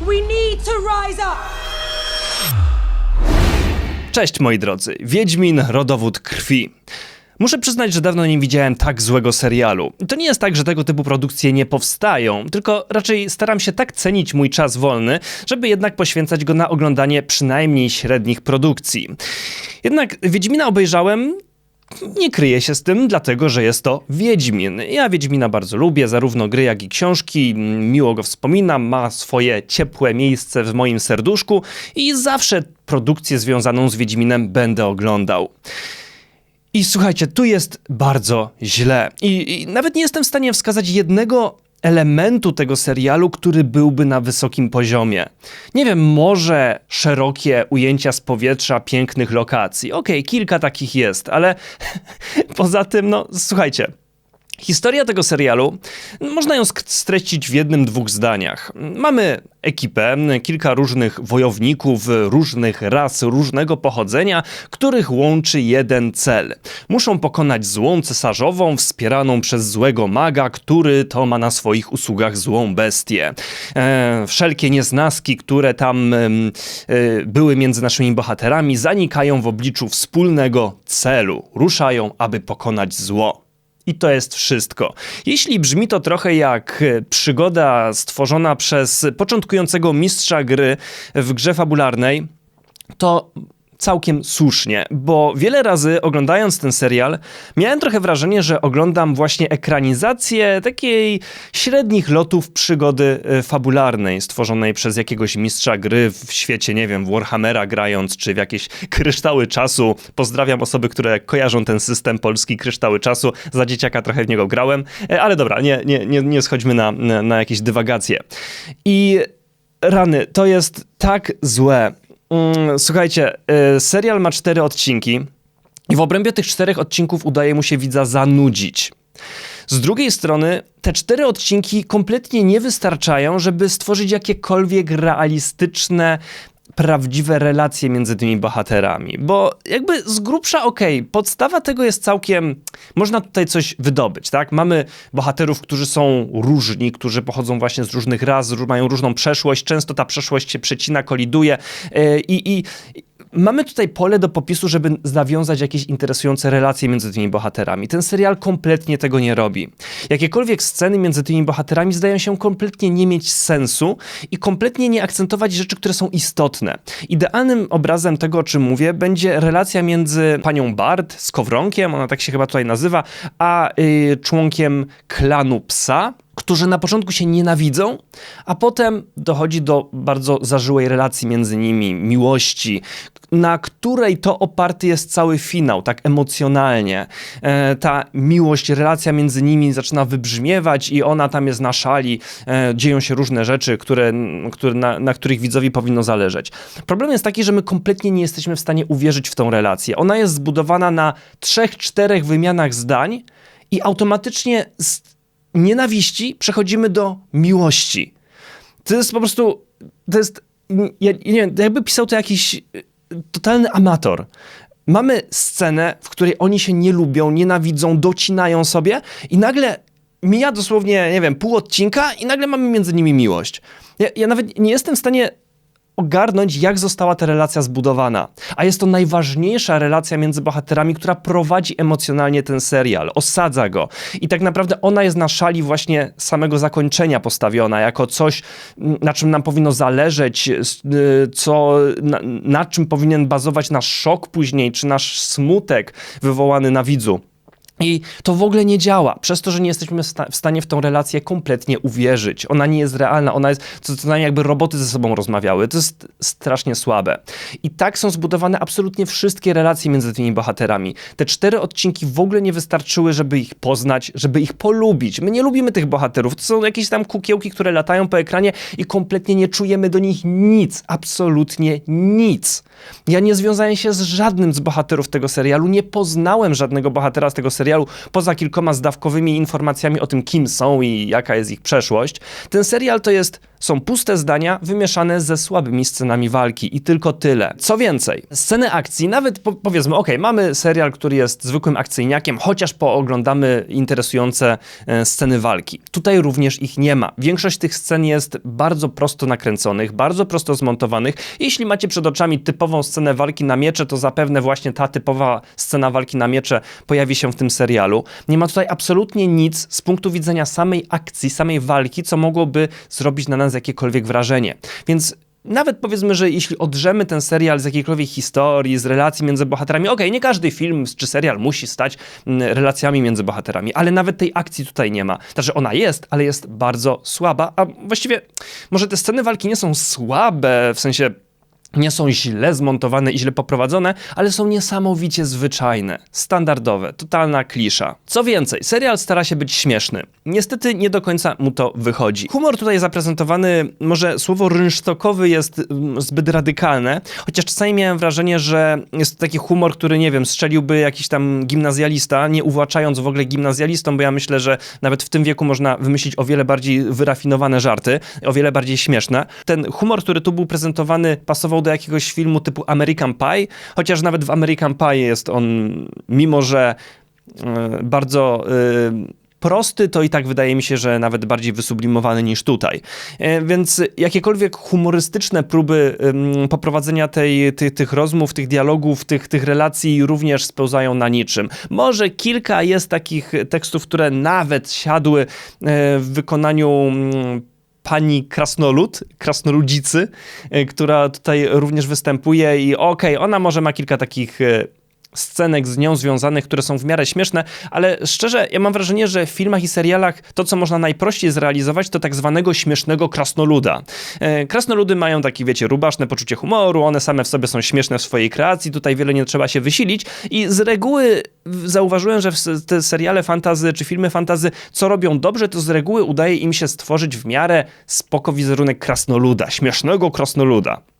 We need to rise up! Cześć moi drodzy, Wiedźmin, rodowód krwi. Muszę przyznać, że dawno nie widziałem tak złego serialu. To nie jest tak, że tego typu produkcje nie powstają, tylko raczej staram się tak cenić mój czas wolny, żeby jednak poświęcać go na oglądanie przynajmniej średnich produkcji. Jednak Wiedźmina obejrzałem nie kryję się z tym, dlatego że jest to Wiedźmin. Ja Wiedźmina bardzo lubię, zarówno gry, jak i książki. Miło go wspominam, ma swoje ciepłe miejsce w moim serduszku i zawsze produkcję związaną z Wiedźminem będę oglądał. I słuchajcie, tu jest bardzo źle. I, I nawet nie jestem w stanie wskazać jednego elementu tego serialu, który byłby na wysokim poziomie. Nie wiem, może szerokie ujęcia z powietrza pięknych lokacji. Okej, kilka takich jest, ale poza tym, no słuchajcie. Historia tego serialu można ją streścić w jednym, dwóch zdaniach. Mamy ekipę, kilka różnych wojowników, różnych ras, różnego pochodzenia, których łączy jeden cel. Muszą pokonać złą cesarzową, wspieraną przez złego maga, który to ma na swoich usługach złą bestię. E, wszelkie nieznaski, które tam e, były między naszymi bohaterami, zanikają w obliczu wspólnego celu. Ruszają, aby pokonać zło. I to jest wszystko. Jeśli brzmi to trochę jak e, przygoda stworzona przez początkującego mistrza gry w grze fabularnej, to całkiem słusznie, bo wiele razy oglądając ten serial, miałem trochę wrażenie, że oglądam właśnie ekranizację takiej średnich lotów przygody e, fabularnej, stworzonej przez jakiegoś mistrza gry w świecie, nie wiem, Warhammera grając, czy w jakieś kryształy czasu. Pozdrawiam osoby, które kojarzą ten system polski kryształy czasu. Za dzieciaka trochę w niego grałem, E, ale dobra, nie, nie, nie, nie schodźmy na, na jakieś dywagacje. I rany, to jest tak złe. Mm, słuchajcie, y, serial ma cztery odcinki i w obrębie tych czterech odcinków udaje mu się widza zanudzić. Z drugiej strony, te cztery odcinki kompletnie nie wystarczają, żeby stworzyć jakiekolwiek realistyczne, prawdziwe relacje między tymi bohaterami. Bo jakby z grubsza okej, podstawa tego jest całkiem. Można tutaj coś wydobyć, tak? Mamy bohaterów, którzy są różni, którzy pochodzą właśnie z różnych ró- mają różną przeszłość. Często ta przeszłość się przecina, koliduje yy, i. i Mamy tutaj pole do popisu, żeby nawiązać jakieś interesujące relacje między tymi bohaterami. Ten serial kompletnie tego nie robi. Jakiekolwiek sceny między tymi bohaterami zdają się kompletnie nie mieć sensu i kompletnie nie akcentować rzeczy, które są istotne. Idealnym obrazem tego, o czym mówię, będzie relacja między panią Bard z Kowronkiem, ona tak się chyba tutaj nazywa, a y, członkiem klanu Psa, którzy na początku się nienawidzą, a potem dochodzi do bardzo zażyłej relacji między nimi, miłości, na której to oparty jest cały finał, tak emocjonalnie. E, ta miłość, relacja między nimi zaczyna wybrzmiewać i ona tam jest na szali, e, dzieją się różne rzeczy, które, które, na, na których widzowi powinno zależeć. Problem jest taki, że my kompletnie nie jesteśmy w stanie uwierzyć w tą relację. Ona jest zbudowana na trzech, czterech wymianach zdań i automatycznie nienawiści przechodzimy do miłości. To jest po prostu, to jest, ja, nie wiem, jakby pisał to jakiś y, totalny amator. Mamy scenę, w której oni się nie lubią, nienawidzą, docinają sobie i nagle mija dosłownie, nie wiem, pół odcinka i nagle mamy między nimi miłość. Ja, ja nawet nie jestem w stanie ogarnąć, jak została ta relacja zbudowana. A jest to najważniejsza relacja między bohaterami, która prowadzi emocjonalnie ten serial, osadza go. I tak naprawdę ona jest na szali właśnie samego zakończenia postawiona, jako coś, na czym nam powinno zależeć, y, co, na, na czym powinien bazować nasz szok później, czy nasz smutek wywołany na widzu. I to w ogóle nie działa, przez to, że nie jesteśmy sta- w stanie w tą relację kompletnie uwierzyć. Ona nie jest realna, ona jest, co, co najmniej jakby roboty ze sobą rozmawiały. To jest strasznie słabe. I tak są zbudowane absolutnie wszystkie relacje między tymi bohaterami. Te cztery odcinki w ogóle nie wystarczyły, żeby ich poznać, żeby ich polubić. My nie lubimy tych bohaterów. To są jakieś tam kukiełki, które latają po ekranie i kompletnie nie czujemy do nich nic. Absolutnie nic. Ja nie związałem się z żadnym z bohaterów tego serialu, nie poznałem żadnego bohatera z tego serialu, poza kilkoma zdawkowymi informacjami o tym, kim są i jaka jest ich przeszłość. Ten serial to jest są puste zdania wymieszane ze słabymi scenami walki i tylko tyle. Co więcej, sceny akcji, nawet po, powiedzmy, ok, mamy serial, który jest zwykłym akcyjniakiem, chociaż pooglądamy interesujące e, sceny walki. Tutaj również ich nie ma. Większość tych scen jest bardzo prosto nakręconych, bardzo prosto zmontowanych. Jeśli macie przed oczami typową scenę walki na miecze, to zapewne właśnie ta typowa scena walki na miecze pojawi się w tym serialu. Nie ma tutaj absolutnie nic z punktu widzenia samej akcji, samej walki, co mogłoby zrobić na nas jakiekolwiek wrażenie. Więc nawet powiedzmy, że jeśli odrzemy ten serial z jakiejkolwiek historii, z relacji między bohaterami, okej, nie każdy film czy serial musi stać mm, relacjami między bohaterami, ale nawet tej akcji tutaj nie ma. Znaczy ona jest, ale jest bardzo słaba, a właściwie może te sceny walki nie są słabe, w sensie nie są źle zmontowane i źle poprowadzone, ale są niesamowicie zwyczajne, standardowe, totalna klisza. Co więcej, serial stara się być śmieszny. Niestety nie do końca mu to wychodzi. Humor tutaj zaprezentowany, może słowo rynsztokowy jest mm, zbyt radykalne, chociaż czasami miałem wrażenie, że jest to taki humor, który, nie wiem, strzeliłby jakiś tam gimnazjalista, nie uwłaczając w ogóle gimnazjalistom, bo ja myślę, że nawet w tym wieku można wymyślić o wiele bardziej wyrafinowane żarty, o wiele bardziej śmieszne. Ten humor, który tu był prezentowany, pasował do jakiegoś filmu typu American Pie, chociaż nawet w American Pie jest on, mimo że e, bardzo e, prosty, to i tak wydaje mi się, że nawet bardziej wysublimowany niż tutaj. E, Więc jakiekolwiek humorystyczne próby poprowadzenia tej, ty, tych rozmów, tych dialogów, tych, tych relacji również spełzają na niczym. Może kilka jest takich tekstów, które nawet siadły w wykonaniu mm, pani Krasnolud, Krasnoludzicy, e, która tutaj również występuje i okej, ona może ma kilka takich e, scenek z nią związanych, które są w miarę śmieszne, ale szczerze, ja mam wrażenie, że w filmach i serialach to, co można najprościej zrealizować, to tak zwanego śmiesznego krasnoluda. E, krasnoludy mają takie, wiecie, rubaszne poczucie humoru, one same w sobie są śmieszne w swojej kreacji, tutaj wiele nie trzeba się wysilić i z reguły zauważyłem, że te seriale fantazy czy filmy fantazy, co robią dobrze, to z reguły udaje im się stworzyć w miarę spoko wizerunek krasnoluda, śmiesznego krasnoluda.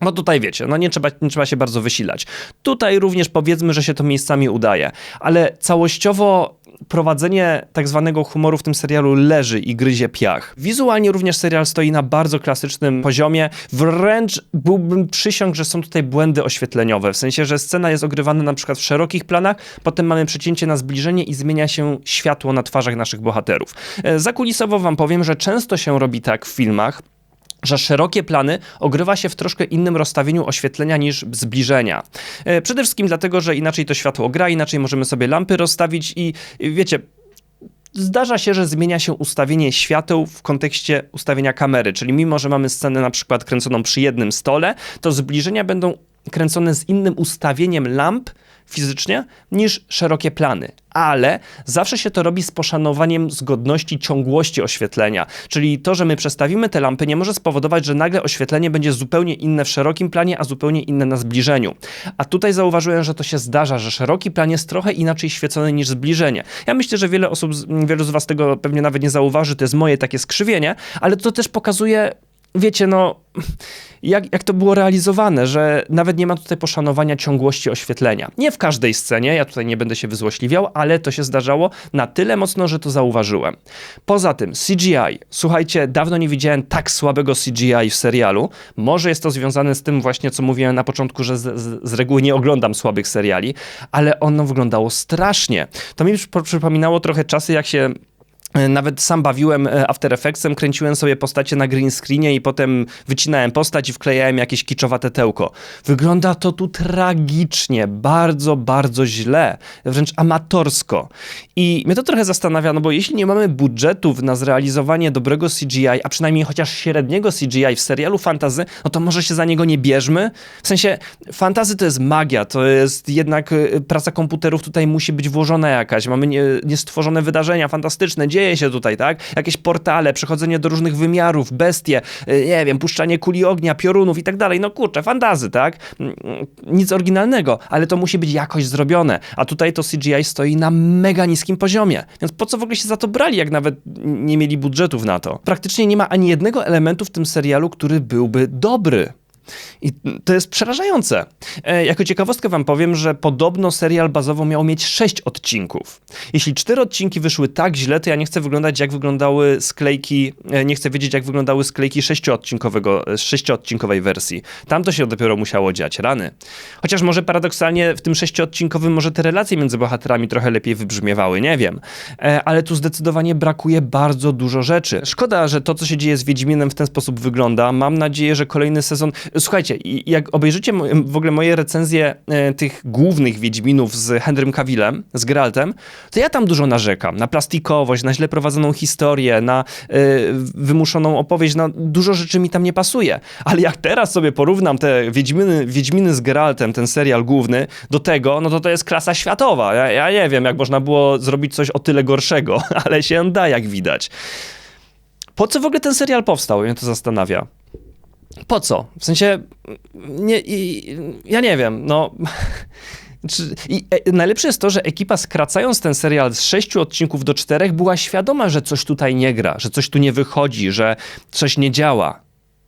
No tutaj wiecie, no nie trzeba, nie trzeba się bardzo wysilać. Tutaj również powiedzmy, że się to miejscami udaje, ale całościowo prowadzenie tak zwanego humoru w tym serialu leży i gryzie piach. Wizualnie również serial stoi na bardzo klasycznym poziomie, wręcz byłbym przysiągł, że są tutaj błędy oświetleniowe, w sensie, że scena jest ogrywana na przykład w szerokich planach, potem mamy przecięcie na zbliżenie i zmienia się światło na twarzach naszych bohaterów. E, Zakulisowo wam powiem, że często się robi tak w filmach, że szerokie plany ogrywa się w troszkę innym rozstawieniu oświetlenia niż zbliżenia. E, Przede wszystkim dlatego, że inaczej to światło gra, inaczej możemy sobie lampy rozstawić i wiecie, Zdarza się, że zmienia się ustawienie świateł w kontekście ustawienia kamery, czyli mimo, że mamy scenę na przykład kręconą przy jednym stole, to zbliżenia będą kręcone z innym ustawieniem lamp fizycznie niż szerokie plany. Ale zawsze się to robi z poszanowaniem zgodności ciągłości oświetlenia. Czyli to, że my przestawimy te lampy, nie może spowodować, że nagle oświetlenie będzie zupełnie inne w szerokim planie, a zupełnie inne na zbliżeniu. A tutaj zauważyłem, że to się zdarza, że szeroki plan jest trochę inaczej świecony niż zbliżenie. Ja myślę, że wiele osób, wielu z Was tego pewnie nawet nie zauważy, to jest moje takie skrzywienie, ale to też pokazuje wiecie, no, jak, jak to było realizowane, że nawet nie ma tutaj poszanowania ciągłości oświetlenia. Nie w każdej scenie, ja tutaj nie będę się wyzłośliwiał, ale to się zdarzało na tyle mocno, że to zauważyłem. Poza tym, CGI. Słuchajcie, dawno nie widziałem tak słabego CGI w serialu. Może jest to związane z tym właśnie, co mówiłem na początku, że z, z, z reguły nie oglądam słabych seriali, ale ono wyglądało strasznie. To mi przypo- przypominało trochę czasy, jak się Nawet sam bawiłem e, After Effectsem, kręciłem sobie postacie na green screenie i potem wycinałem postać i wklejałem jakieś kiczowate tełko. Wygląda to tu tragicznie, bardzo, bardzo źle, wręcz amatorsko. I mnie to trochę zastanawia, no bo jeśli nie mamy budżetów na zrealizowanie dobrego CGI, a przynajmniej chociaż średniego CGI w serialu fantazy, no to może się za niego nie bierzmy? W sensie, fantazy to jest magia, to jest jednak e, praca komputerów tutaj musi być włożona jakaś, mamy nie- niestworzone wydarzenia fantastyczne, dzieje się tutaj, tak? Jakieś portale, przechodzenie do różnych wymiarów, bestie, y, nie wiem, puszczanie kuli ognia, piorunów i tak dalej. No kurczę, fantazy, tak? Mm, mm, Nic oryginalnego, ale to musi być jakoś zrobione. A tutaj to CGI stoi na mega niskim poziomie. Więc po co w ogóle się za to brali, jak nawet nie mieli budżetów na to? Praktycznie nie ma ani jednego elementu w tym serialu, który byłby dobry. I to jest przerażające. E, jako ciekawostkę wam powiem, że podobno serial bazowo miał mieć sześć odcinków. Jeśli cztery odcinki wyszły tak źle, to ja nie chcę wyglądać jak wyglądały sklejki, e, nie chcę wiedzieć jak wyglądały sklejki sześcioodcinkowego, e, sześcioodcinkowej wersji. Tam to się dopiero musiało dziać, rany. Chociaż może paradoksalnie w tym sześcioodcinkowym może te relacje między bohaterami trochę lepiej wybrzmiewały, nie wiem. Ale tu zdecydowanie brakuje bardzo dużo rzeczy. Szkoda, że to, co się dzieje z Wiedźminem w ten sposób wygląda. Mam nadzieję, że kolejny sezon... Słuchajcie, jak obejrzycie w ogóle moje recenzje e, tych głównych Wiedźminów z Henrym Cavillem, z Geraltem, to ja tam dużo narzekam. Na plastikowość, na źle prowadzoną historię, na e, wymuszoną opowieść, na dużo rzeczy mi tam nie pasuje. Ale jak teraz sobie porównam te Wiedźminy, Wiedźminy z Geraltem, ten serial główny, do tego, no to to jest klasa światowa. Ja, ja nie wiem, jak można było zrobić coś o tyle gorszego, ale się da, jak widać. Po co w ogóle ten serial powstał? Mnie to zastanawia. Po co? W sensie, nie, i, ja nie wiem, no... Czy, I e, najlepsze jest to, że ekipa skracając ten serial z sześciu odcinków do czterech była świadoma, że coś tutaj nie gra, że coś tu nie wychodzi, że coś nie działa.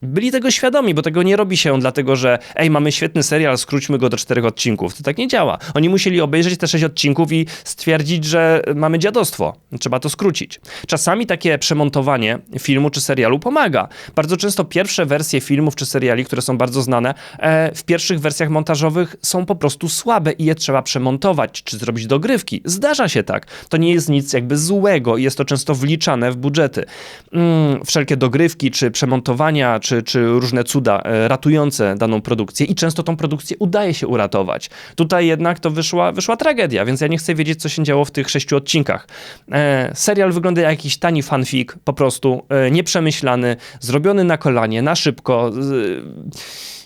Byli tego świadomi, bo tego nie robi się dlatego, że ej, mamy świetny serial, skróćmy go do czterech odcinków. To tak nie działa. Oni musieli obejrzeć te sześć odcinków i stwierdzić, że mamy dziadostwo. Trzeba to skrócić. Czasami takie przemontowanie filmu czy serialu pomaga. Bardzo często pierwsze wersje filmów czy seriali, które są bardzo znane, e, w pierwszych wersjach montażowych są po prostu słabe i je trzeba przemontować czy zrobić dogrywki. Zdarza się tak. To nie jest nic jakby złego i jest to często wliczane w budżety. Mm, wszelkie dogrywki czy przemontowania, czy, czy różne cuda e, ratujące daną produkcję i często tą produkcję udaje się uratować. Tutaj jednak to wyszła, wyszła tragedia, więc ja nie chcę wiedzieć, co się działo w tych sześciu odcinkach. E, serial wygląda jak jakiś tani fanfic, po prostu e, nieprzemyślany, zrobiony na kolanie, na szybko. Z,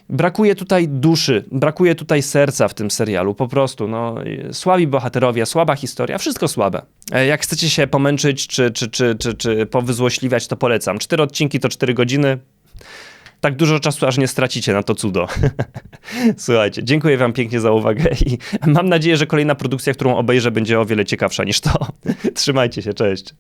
Brakuje tutaj duszy, brakuje tutaj serca w tym serialu, po prostu. No, słabi bohaterowie, słaba historia, wszystko słabe. E, Jak chcecie się pomęczyć czy, czy, czy, czy, czy powyzłośliwiać, to polecam. Cztery odcinki to cztery godziny. Tak dużo czasu, aż nie stracicie na to cudo. Słuchajcie, dziękuję wam pięknie za uwagę i mam nadzieję, że kolejna produkcja, którą obejrzę, będzie o wiele ciekawsza niż to. Trzymajcie się, cześć.